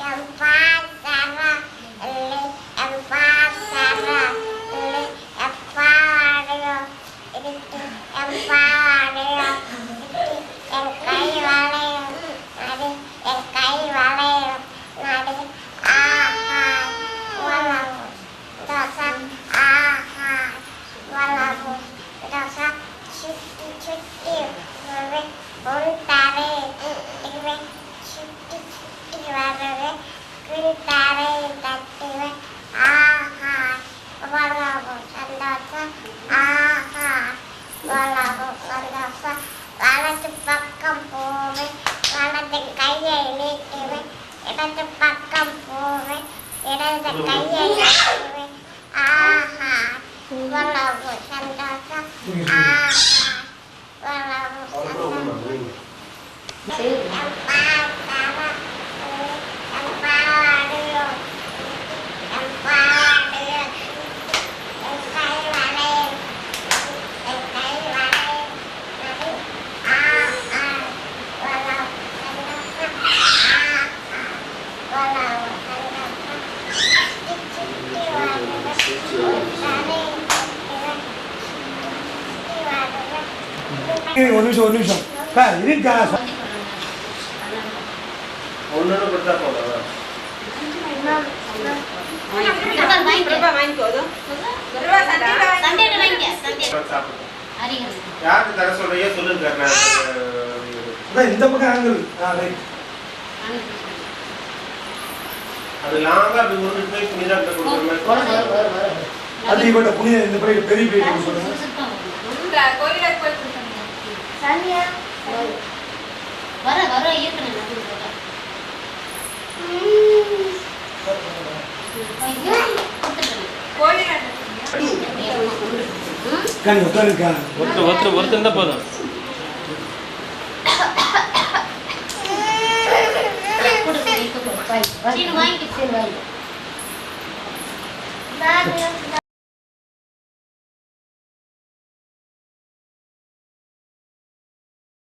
Chucky, Chucky, Chucky, Chucky, Chucky, Chucky, Chucky, சுட்டி வரவே கிழித்தாரே தட்டுவே ஆஹா வளவும் சந்தோஷம் ஆஹா வளவும் சந்தோஷம். வலது பக்கம் போவேன் வலது கையை நீட்டுவேன் இடது பக்கம் போவேன் இடது கையை நீட்டுவேன் ஆஹா வளவும் சந்தோஷம் ஆஹா வளவும் சந்தோஷம். ஒரு நிமிஷம் ஒரு நிமிஷம். அக்கா, இருக்கா ஒன்று கொடுத்தா போதும். யாருக்கு தர சொல்லுங்க இந்த பக்கம் ஆங்கிள் அது லாங்கா அப்படி ஒரு போய் புனிதாட்ட கொடுக்குற அது இவட்ட புனித இந்த பக்கம் பெரிய பெரிய சொல்லுங்க இந்த கோயிலுக்கு போய் கொடுக்கணும். வர வர இருக்கணும் ஒருத்தர் ஒருத்தர் ஒருத்தர் இருந்தால் போதும். கொடு,